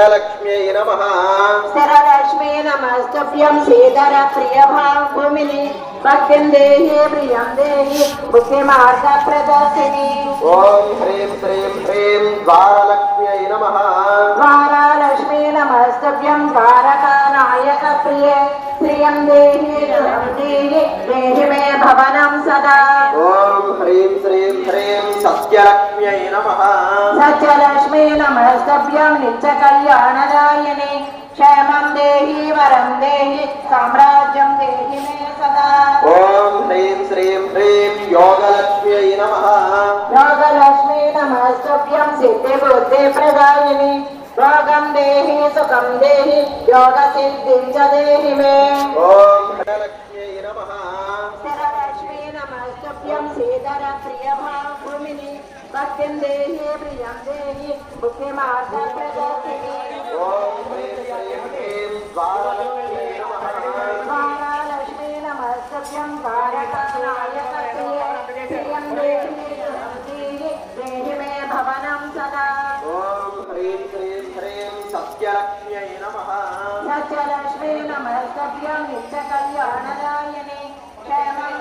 लक्ष्म्यै नमः। सरलक्ष्मी नमस्तभ्यं श्रीधर प्रियभां भूमिनि भक्तिं देहि प्रियं देहि बुद्धिमार्गप्रदर्शिनि। ॐ ह्रीं श्रीं ह्रीं द्वारलक्ष्म्यै नमः। द्वारालक्ष्मी नमस्तभ्यं द्वारकानायक प्रिये प्रियं देहि देहि मे भवनं सदा। ॐ ह्रीं श्रीं ह्रीं सत्यलक्ष्मी సత్యలక్ష్మ్యై నమ. సత్యలక్ష్మీ నమస్తభ్యం నిత్య కళ్యాణదాయని క్షేమం దేహి వరం దేహి సామ్రాజ్యం దేహి మే సదా. ఓం హ్రీం శ్రీం హ్రీం యోగలక్ష్మ్యై నమ. యోగలక్ష్మీ నమస్తభ్యం సిద్ధి బుద్ధి ప్రదాయిని. భోగం దేహి సుఖం దేహి యోగ సిద్ధిం చ దేహి మే. ఓం ధనలక్ష్మ్యై నమ. స్థిరలక్ష్మీ నమస్తభ్యం శ్రీధర ప్రియమ पत्यं देहि प्रियं देहि बुद्धि नमः। सत्यलक्ष्मी नमस्तभ्यं नित्यकल्याणदायिनि क्षमा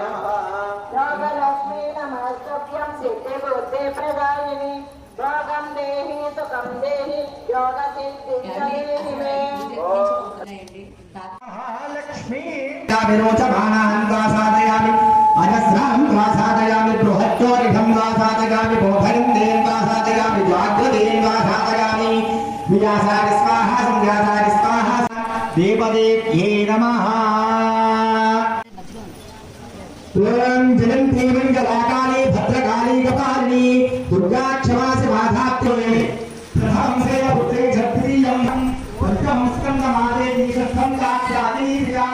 नमः भोगलक्ष्मी नमस्तभ्यं सिद्धिबुद्धे प्रदायिनि भोगं देहि सुखं देहि योगसिद्धिं मे महालक्ष्मी विरोचमानान् त्वा साधयामि स्वाहा सञ्जासारि स्वाहा नमः। ओम जनम तीवन कलाकाली भद्रकाली कपालिनी दुर्गा क्षमा से बाधात्वे प्रथम से पुत्रे झत्रियम पंचम स्कंद मादे नीशस्थम दाक्षादी प्रिया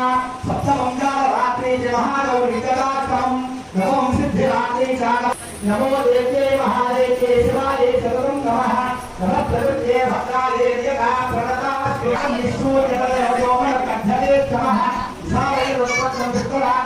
सप्तम जाल रात्रि महागौरी कदाकम नवम सिद्धि रात्रि चार नमो देवे महादेवे शिवाय सततम नमः। नमः प्रकृते भक्ताले यथा प्रणता विश्वो जगदयो मन कंधे नमः। सा वै रुद्रं विस्तरा